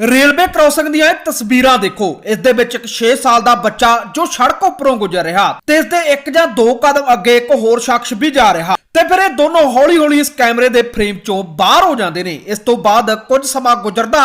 Railway crossing ਦੀਆਂ ਇਹ ਤਸਵੀਰਾਂ ਦੇਖੋ। ਇਸ ਦੇ ਵਿੱਚ ਇੱਕ 6 ਸਾਲ ਦਾ ਬੱਚਾ ਜੋ ਸੜਕ ਉੱਪਰੋਂ ਗੁਜ਼ਰ ਰਿਹਾ ਤੇ ਇਸ ਦੇ ਇੱਕ ਜਾਂ ਦੋ ਕਦਮ ਅੱਗੇ ਇੱਕ ਹੋਰ ਸ਼ਖਸ ਵੀ ਜਾ ਰਿਹਾ ਤੇ ਫਿਰ ਇਹ ਦੋਨੋਂ ਹੌਲੀ-ਹੌਲੀ ਇਸ ਕੈਮਰੇ ਦੇ ਫਰੇਮ ਚੋਂ ਬਾਹਰ ਹੋ ਜਾਂਦੇ ਨੇ। ਇਸ ਤੋਂ ਬਾਅਦ ਕੁਝ ਸਮਾਂ ਗੁਜ਼ਰਦਾ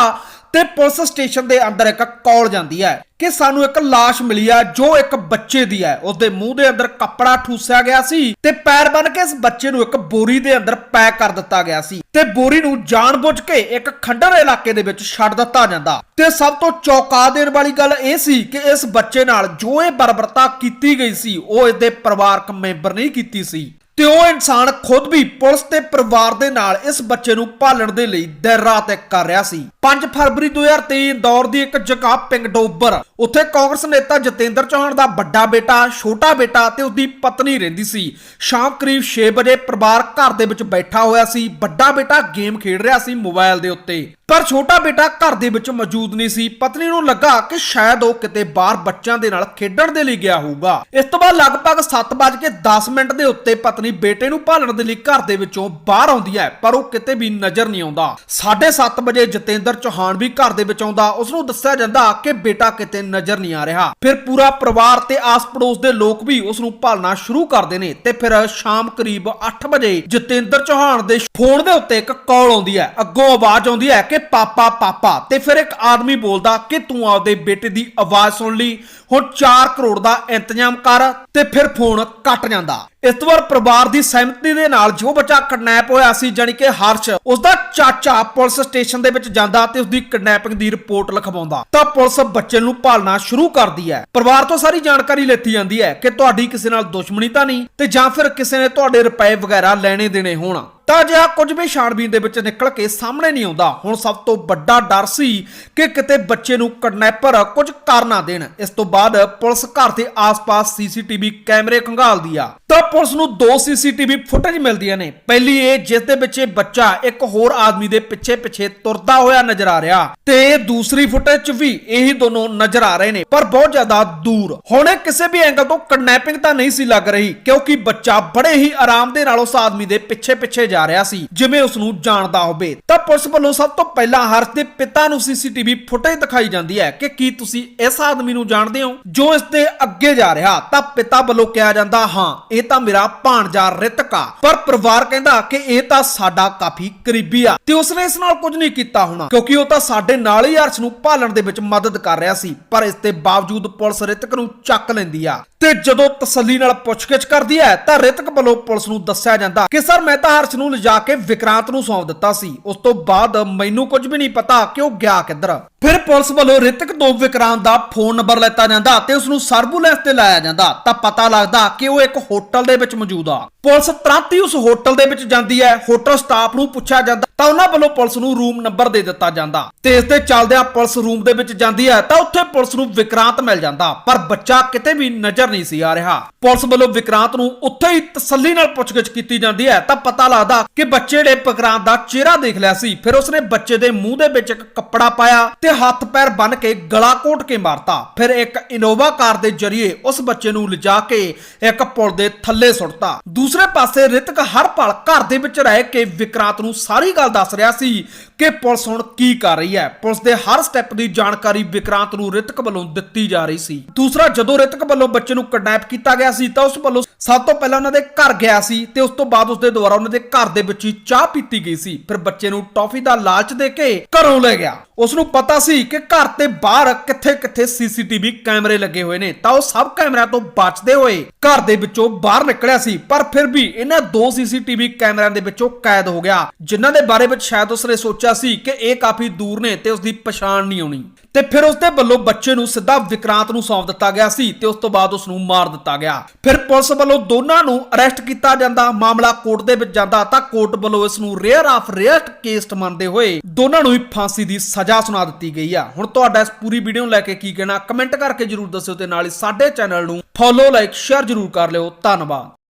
ਤੇ ਪੁਲਿਸ ਸਟੇਸ਼ਨ ਦੇ ਅੰਦਰ ਇੱਕ ਕਾਲ ਜਾਂਦੀ ਹੈ ਕਿ ਸਾਨੂੰ ਇੱਕ ਲਾਸ਼ ਮਿਲੀ ਆ ਜੋ ਇੱਕ ਬੱਚੇ ਦੀ ਹੈ। ਉਸਦੇ ਮੂੰਹ ਦੇ ਅੰਦਰ ਕੱਪੜਾ ਠੂਸਿਆ ਗਿਆ ਸੀ ਤੇ ਪੈਰ ਬੰਨ ਕੇ ਇਸ ਬੱਚੇ ਨੂੰ ਇੱਕ ਬੋਰੀ ਦੇ ਅੰਦਰ ਪੈਕ ਕਰ ਦਿੱਤਾ ਗਿਆ ਸੀ ਤੇ ਬੋਰੀ ਨੂੰ ਜਾਣਬੁੱਝ ਕੇ ਇੱਕ ਖੰਡਰ ਇਲਾਕੇ ਦੇ ਵਿੱਚ ਛੱਡ ਦਿੱਤਾ ਜਾਂਦਾ। ਤੇ ਸਭ ਤੋਂ ਚੌਕਾ ਦੇਣ ਵਾਲੀ ਗੱਲ ਇਹ ਸੀ ਕਿ ਇਸ ਬੱਚੇ ਨਾਲ ਜੋ ਇਹ ਬਰਬਰਤਾ ਕੀਤੀ ਗਈ ਸੀ, ਉਹ ਇਸਦੇ ਪਰਿਵਾਰਕ ਮੈਂਬਰ ਨਹੀਂ ਕੀਤੀ ਸੀ। ਤੇ ਉਹ ਇਨਸਾਨ ਖੁਦ ਵੀ ਪੁਲਿਸ ਤੇ ਪਰਿਵਾਰ ਦੇ ਨਾਲ ਇਸ ਬੱਚੇ ਨੂੰ ਭਾਲਣ ਦੇ ਲਈ ਦਿਨ ਰਾਤ ਇੱਕ ਕਰ ਰਿਹਾ ਸੀ। 5 ਫਰਵਰੀ 2023 ਇੰਦੌਰ ਦੀ ਇੱਕ ਜਗ੍ਹਾ ਪਿੰਡ ਡੋਬਰ। ਉੱਥੇ ਕਾਂਗਰਸ ਨੇਤਾ ਜਤਿੰਦਰ ਚੌਹਾਨ ਦਾ ਵੱਡਾ ਬੇਟਾ, ਛੋਟਾ ਬੇਟਾ ਤੇ ਉਸਦੀ ਪਤਨੀ ਰਹਿੰਦੀ ਸੀ। ਸ਼ਾਮ ਕਰੀਬ 6 ਵਜੇ ਪਰਿਵਾਰ ਘਰ ਦੇ ਵਿੱਚ ਬੈਠਾ ਹੋਇਆ ਸੀ। ਵੱਡਾ ਬੇਟਾ ਗੇਮ ਖੇਡ ਰਿਹਾ ਸੀ ਮੋਬਾਈਲ ਦੇ ਉੱਤੇ। ਪਰ ਛੋਟਾ ਬੇਟਾ ਘਰ ਦੇ ਵਿੱਚ ਮੌਜੂਦ ਨਹੀਂ ਸੀ। ਪਤਨੀ ਨੂੰ ਲੱਗਾ ਕਿ ਸ਼ਾਇਦ ਉਹ ਕਿਤੇ ਬਾਹਰ ਬੱਚਿਆਂ ਦੇ ਨਾਲ ਖੇਡਣ ਦੇ ਲਈ ਗਿਆ ਹੋਊਗਾ। ਇਸ ਤੋਂ ਬਾਅਦ ਲਗਭਗ 7:10 ਮਿੰਟ ਦੇ ਉੱਤੇ ਪਤਨੀ ਬੇਟੇ ਨੂੰ ਭਾਲਣ ਦੇ ਲਈ ਘਰ ਦੇ ਵਿੱਚੋਂ ਬਾਹਰ ਆਉਂਦੀ ਹੈ, ਪਰ ਉਹ ਕਿਤੇ ਵੀ ਨਜ਼ਰ ਨਹੀਂ ਆਉਂਦਾ। 7:30 ਵਜੇ ਜਤਿੰਦਰ ਚੌਹਾਨ ਵੀ ਘਰ ਦੇ ਵਿੱਚ ਆਉਂਦਾ। ਉਸ ਨੂੰ ਦੱਸਿਆ ਜਾਂਦਾ ਕਿ ਬੇਟਾ ਕਿਤੇ ਨਜ਼ਰ ਨਹੀਂ ਆ ਰਿਹਾ। ਫਿਰ ਪੂਰਾ ਪਰਿਵਾਰ ਤੇ ਆਸ-ਪੜੋਸ ਦੇ ਲੋਕ ਵੀ ਉਸ ਨੂੰ ਭਾਲਣਾ ਸ਼ੁਰੂ ਕਰਦੇ ਨੇ ਤੇ ਫਿਰ ਸ਼ਾਮ ਕਰੀਬ 8 ਵਜੇ ਜਤਿੰਦਰ ਚੌਹਾਨ ਦੇ ਫੋਨ ਦੇ ਉੱਤੇ ਇੱਕ ਕਾਲ ਆਉਂਦੀ ਹੈ। ਅੱਗੋਂ ਆਵਾਜ਼ ਆਉਂਦੀ ਹੈ ਕਿ ਪਾਪਾ ਪਾਪਾ। ਤੇ ਫਿਰ ਇੱਕ ਆਦਮੀ ਬੋਲਦਾ ਕਿ ਤੂੰ ਆਪਦੇ ਬੇਟੇ ਦੀ ਆਵਾਜ਼ ਸੁਣ ਲਈ। ਹੁਣ 4 ਕਰੋੜ ਦਾ ਇੰਤਜ਼ਾਮ ਕਰ ਤੇ ਫਿਰ ਫੋਨ ਕੱਟ ਜਾਂਦਾ। ਇਸ ਤੋਂ ਬਾਅਦ ਪਰਿਵਾਰ ਦੀ ਸਹਿਮਤੀ ਦੇ ਨਾਲ ਜੋ ਬੱਚਾ ਕਿਡਨੈਪ ਹੋਇਆ ਸੀ ਜਾਨੀ ਕਿ ਹਰਸ਼ ਉਸ ਦਾ ਚਾਚਾ ਪੁਲਿਸ ਸਟੇਸ਼ਨ ਦੇ ਵਿੱਚ ਜਾਂਦਾ ਤੇ ਉਸ ਦੀ ਕਿਡਨੈਪਿੰਗ ਦੀ ਰਿਪੋਰਟ ਲਿਖਵਾਉਂਦਾ। ਤਾਂ ਪੁਲਿਸ ਬੱਚੇ ਨੂੰ ਭਾਲਣਾ ਸ਼ੁਰੂ ਕਰਦੀ ਹੈ। ਪਰਿਵਾਰ ਤੋਂ ਸਾਰੀ ਜਾਣਕਾਰੀ ਲੈਤੀ ਜਾਂਦੀ ਹੈ ਕਿ ਤੁਹਾਡੀ ਕਿਸੇ ਨਾਲ ਦੁਸ਼ਮਣੀ ਤਾਂ ਨਹੀਂ ਤੇ ਜਾਂ ਫਿਰ ਕਿਸੇ ਨੇ ਤੁਹਾਡੇ ਰੁਪਏ ਵਗੈਰਾ ਲੈਣੇ ਦੇਣੇ ਹੋਣ। ਤਾਂ ਅਜਿਹਾ ਕੁਝ ਵੀ ਛਾਣਬੀਨ ਦੇ ਵਿੱਚ ਨਿਕਲ ਕੇ ਸਾਹਮਣੇ ਨਹੀਂ ਆਉਂਦਾ। ਹੁਣ ਸਭ ਤੋਂ ਵੱਡਾ ਡਰ ਸੀ ਕਿ ਕਿਤੇ ਬੱਚੇ ਨੂੰ ਕਿਡਨੈਪਰ ਕੁਝ ਕਰ ਨਾ ਦੇਣ। ਇਸ ਤੋਂ ਬਾਅਦ ਪੁਲਿਸ ਘਰ ਦੇ ਆਸ-ਪਾਸ ਸੀਸੀਟੀਵੀ ਕੈਮਰੇ ਖੰਗਾਲਦੀ ਆ। ਤਾਂ ਪੁਲਿਸ ਨੂੰ ਦੋ ਸੀਸੀਟੀਵੀ ਫੁਟੇਜ ਮਿਲਦੀਆਂ ਨੇ। ਪਹਿਲੀ ਇਹ, ਜਿਸ ਦੇ ਵਿੱਚ ਬੱਚਾ, ਇੱਕ ਹੋਰ ਆਦਮੀ ਦੇ ਪਿੱਛੇ-ਪਿੱਛੇ ਤੁਰਦਾ ਹੋਇਆ ਨਜ਼ਰ ਆ ਰਿਹਾ। ਤੇ ਦੂਸਰੀ ਫੁਟੇਜ 'ਚ ਵੀ ਇਹੀ ਦੋਨੋਂ ਨਜ਼ਰ ਆ ਰਹੇ ਨੇ, ਪਰ ਬਹੁਤ ਜ਼ਿਆਦਾ ਦੂਰ। ਹੁਣ ਇਹ ਕਿਸੇ ਵੀ ਐਂਗਲ ਤੋਂ ਕਿਡਨੈਪਿੰਗ ਤਾਂ ਨਹੀਂ ਸੀ ਲੱਗ ਰਹੀ, ਕਿਉਂਕਿ ਬੱਚਾ ਬੜੇ ਹੀ ਆਰਾਮ ਦੇ ਨਾਲ ਉਸ ਆਦਮੀ ਦੇ ਪਿੱਛੇ-ਪਿੱਛੇ ਜਾ ਰਿਹਾ ਸੀ, ਜਿਵੇਂ ਉਸ ਨੂੰ ਜਾਣਦਾ ਹੋਵੇ। ਤਾਂ ਪੁਲਿਸ ਵੱਲੋਂ ਸਭ ਤੋਂ ਪਹਿਲਾਂ ਹਰਸ਼ ਦੇ ਪਿਤਾ ਨੂੰ ਸੀਸੀਟੀਵੀ ਫੁਟੇਜ ਦਿਖਾਈ ਜਾਂਦੀ ਹੈ ਕਿ ਕੀ ਤੁਸੀਂ ਇਸ ਆਦਮੀ ਨੂੰ ਜਾਣਦੇ ਹੋ? ਜੋ ਇਸ ਦੇ ਅੱਗੇ ਜਾ ਰਿਹਾ, ਤਾਂ ਪਿਤਾ ਵੱਲੋਂ ਕਿਹਾ ਜਾਂਦਾ, ਹਾਂ ਇਹ ਤਾਂ ਮੇਰਾ ਭਾਣਜਾ ਰਿਤਕ। ਆ ਪਰ ਪਰਿਵਾਰ ਕਹਿੰਦਾ ਕਿ ਇਹ ਤਾਂ ਸਾਡਾ ਕਾਫੀ ਕਰੀਬੀ ਆ। ਤੇ ਉਸਨੇ ਇਸ ਨਾਲ ਕੁਝ ਨਹੀਂ ਕੀਤਾ ਹੋਣਾ, ਕਿਉਂਕਿ ਉਹ ਤਾਂ ਸਾਡੇ ਨਾਲ ਹੀ ਹਰਸ਼ ਨੂੰ ਭਾਲਣ ਦੇ ਵਿੱਚ ਮਦਦ ਕਰ ਰਿਹਾ ਸੀ, ਪਰ ਇਸ ਦੇ ਬਾਵਜੂਦ ਪੁਲਿਸ ਰਿਤਕ ਨੂੰ ਚੱਕ ਲੈਂਦੀ ਆ। ਤੇ ਜਦੋਂ ਤਸੱਲੀ ਨਾਲ ਪੁੱਛਗਿੱਛ ਕਰਦੀ ਹੈ, ਤਾਂ ਰਿਤਕ ਵੱਲੋਂ ਪੁਲਿਸ ਨੂੰ ਦੱਸਿਆ ਜਾਂਦਾ ਕਿ, ਸਰ, ਮੈਂ ਤਾਂ ਹਰਸ਼ ਨੂੰ ਲਿਜਾ ਕੇ ਵਿਕਰਾਂਤ ਨੂੰ ਸੌਂਪ ਦਿੱਤਾ ਸੀ। ਉਸ ਤੋਂ ਬਾਅਦ ਮੈਨੂੰ ਕੁਝ ਵੀ ਨਹੀਂ ਪਤਾ ਕਿ ਉਹ ਗਿਆ ਕਿੱਧਰ। ਫਿਰ ਪੁਲਿਸ ਵੱਲੋਂ ਰਿਤਕ ਤੋਂ ਵਿਕਰਾਂਤ ਦਾ ਫੋਨ ਨੰਬਰ ਲੈਤਾ ਜਾਂਦਾ ਤੇ ਉਸ ਨੂੰ ਸਰਬੂਲੈਂਸ ਤੇ ਲਾਇਆ ਜਾਂਦਾ। ਤਾਂ ਪਤਾ ਲੱਗਦਾ ਕਿ ਉਹ ਇੱਕ ਹੋਟਲ ਹੋਟਲ ਦੇ ਵਿੱਚ ਮੌਜੂਦ ਆ। ਪੁਲਿਸ ਤੁਰੰਤ ਹੀ ਉਸ ਹੋਟਲ ਦੇ ਵਿੱਚ ਜਾਂਦੀ ਹੈ। ਹੋਟਲ ਸਟਾਫ ਨੂੰ ਪੁੱਛਿਆ ਜਾਂਦਾ ਤਾਂ ਉਹਨਾਂ ਵੱਲੋਂ ਪੁਲਿਸ ਨੂੰ ਰੂਮ ਨੰਬਰ ਦੇ ਦਿੱਤਾ ਜਾਂਦਾ। ਤੇ ਇਸ ਤੇ ਚੱਲਦਿਆਂ ਪੁਲਿਸ ਰੂਮ ਦੇ ਵਿੱਚ ਜਾਂਦੀ ਹੈ ਤਾਂ ਉੱਥੇ ਪੁਲਿਸ ਨੂੰ ਵਿਕਰਾਂਤ ਮਿਲ ਜਾਂਦਾ। ਪਰ ਬੱਚਾ ਕਿਤੇ ਵੀ ਨਜ਼ਰ ਨਹੀਂ ਸੀ ਆ ਰਿਹਾ। ਪੁਲਿਸ ਵੱਲੋਂ ਵਿਕਰਾਂਤ ਨੂੰ ਉੱਥੇ ਹੀ ਤਸੱਲੀ ਨਾਲ ਪੁੱਛਗਿੱਛ ਕੀਤੀ ਜਾਂਦੀ ਹੈ ਤਾਂ ਪਤਾ ਲੱਗਦਾ ਕਿ ਬੱਚੇ ਨੇ ਵਿਕਰਾਂਤ ਦਾ ਚਿਹਰਾ ਦੇਖ ਲਿਆ ਸੀ। ਫਿਰ ਉਸਨੇ ਬੱਚੇ ਦੇ ਮੂੰਹ ਦੇ ਵਿੱਚ ਇੱਕ ਕੱਪੜਾ ਪਾਇਆ ਤੇ ਹੱਥ ਪੈਰ ਬੰਨ ਕੇ ਗਲਾ ਘੋਟ ਕੇ ਮਾਰਤਾ। ਫਿਰ ਇੱਕ ਇਨੋਵਾ ਕਾਰ ਦੇ ਜ਼ਰੀਏ ਉਸ ਬੱਚੇ ਨੂੰ ਲਿਜਾ ਕੇ ਇੱਕ ਪੁਲ ਦੇ ਥੱਲੇ ਸੁੱਟਤਾ। ਦੂਸਰੇ ਪਾਸੇ ਰਿਤਕ ਹਰ ਪਲ ਘਰ ਦੇ ਵਿੱਚ ਰਹਿ ਕੇ ਵਿਕਰਾਂਤ ਨੂੰ ਸਾਰੀ ਗੱਲ ਦੱਸ ਰਿਹਾ ਸੀ ਕਿ ਪੁਲਿਸ ਹੁਣ ਕੀ ਕਰ ਰਹੀ ਹੈ। ਪੁਲਿਸ ਦੇ ਹਰ ਸਟੈਪ ਦੀ ਜਾਣਕਾਰੀ ਵਿਕਰਾਂਤ ਨੂੰ ਰਿਤਕ ਵੱਲੋਂ ਦਿੱਤੀ ਜਾ ਰਹੀ ਸੀ। ਦੂਸਰਾ, ਜਦੋਂ ਰਿਤਕ ਵੱਲੋਂ ਬੱਚੇ ਨੂੰ ਕਿਡਨੈਪ ਕੀਤਾ ਗਿਆ ਸੀ, ਤਾਂ ਉਸ ਵੱਲੋਂ ਸਭ ਤੋਂ ਪਹਿਲਾਂ ਉਹਨਾਂ ਦੇ ਘਰ ਗਿਆ ਸੀ ਤੇ ਉਸ ਤੋਂ ਬਾਅਦ ਉਸ ਦੇ ਦੁਆਰਾ ਉਹਨਾਂ ਦੇ ਘਰ ਦੇ ਵਿੱਚ ਹੀ ਚਾਹ ਪੀਤੀ ਗਈ ਸੀ। ਫਿਰ ਬੱਚੇ ਨੂੰ ਟੌਫੀ ਦਾ ਲਾਲਚ ਦੇ ਕੇ ਘਰੋਂ ਲੈ ਗਿਆ। ਉਸ ਨੂੰ ਪਤਾ ਸੀ ਕਿ ਘਰ ਤੇ ਬਾਹਰ ਕਿੱਥੇ-ਕਿੱਥੇ ਸੀਸੀਟੀਵੀ ਕੈਮਰੇ ਲੱਗੇ ਹੋਏ ਨੇ, ਤਾਂ ਉਹ ਸਭ ਕੈਮਰਿਆਂ ਤੋਂ ਬਚਦੇ ਹੋਏ ਘਰ ਦੇ ਵਿੱਚੋਂ ਬਾਹਰ ਨਿਕਲਿਆ ਸੀ, ਪਰ ਫਿਰ ਵੀ ਇਹਨਾਂ ਦੋ ਸੀਸੀਟੀਵੀ ਕੈਮਰਿਆਂ ਦੇ ਵਿੱਚੋਂ ਕੈਦ ਹੋ ਗਿਆ, ਜਿਨ੍ਹਾਂ ਦੇ ਬਾਰੇ ਵਿੱਚ ਸ਼ਾਇਦ ਉਸਨੇ ਸੋਚਿਆ ਸੀ ਕਿ ਇਹ ਕਾਫੀ ਦੂਰ ਨੇ ਤੇ ਉਸ ਪਛਾਣ ਨਹੀਂ ਆਉਣੀ ਤੇ ਫਿਰ ਉਸ ਵੱਲੋਂ ਬੱਚੇ ਨੂੰ ਸਿੱਧਾ ਵਿਕਰਾਂਤ ਨੂੰ ਸੌਂਪ ਦਿੱਤਾ ਗਿਆ ਸੀ ਤੇ ਉਸ ਤੋਂ ਬਾਅਦ ਉਸ ਨੂੰ ਮਾਰ ਦਿੱਤਾ ਗਿਆ। ਫਿਰ ਪੁਲਿਸ ਵੱਲੋਂ ਦੋਨਾਂ ਨੂੰ ਅਰੈਸਟ ਕੀਤਾ ਜਾਂਦਾ, ਮਾਮਲਾ ਕੋਰਟ ਦੇ ਵਿੱਚ ਜਾਂਦਾ ਤਾਂ ਕੋਰਟ ਵੱਲੋਂ ਇਸ ਨੂੰ ਰੇਅਰ ਆਫ ਰੇਅਰ ਕੇਸ ਮੰਨਦੇ ਹੋਏ ਦੋਨਾਂ ਨੂੰ ਹੀ ਫਾਂਸੀ ਦੀ ਸਜ਼ਾ ਸੁਣਾ ਦਿੱਤੀ ਗਈ ਆ। ਹੁਣ ਤੁਹਾਡਾ ਇਸ ਪੂਰੀ ਵੀਡੀਓ ਨੂੰ ਲੈ ਕੇ ਕੀ ਕਹਿਣਾ ਕਮੈਂਟ ਕਰਕੇ ਜਰੂਰ ਦੱਸਿਓ ਤੇ ਨਾਲ ਹੀ ਸਾਡੇ ਚੈਨਲ ਨੂੰ ਫੋਲੋ ਲਾਈਕ ਸ਼ੇਅਰ ਜਰੂਰ ਕਰ ਲਿਓ। ਧੰਨਵਾਦ।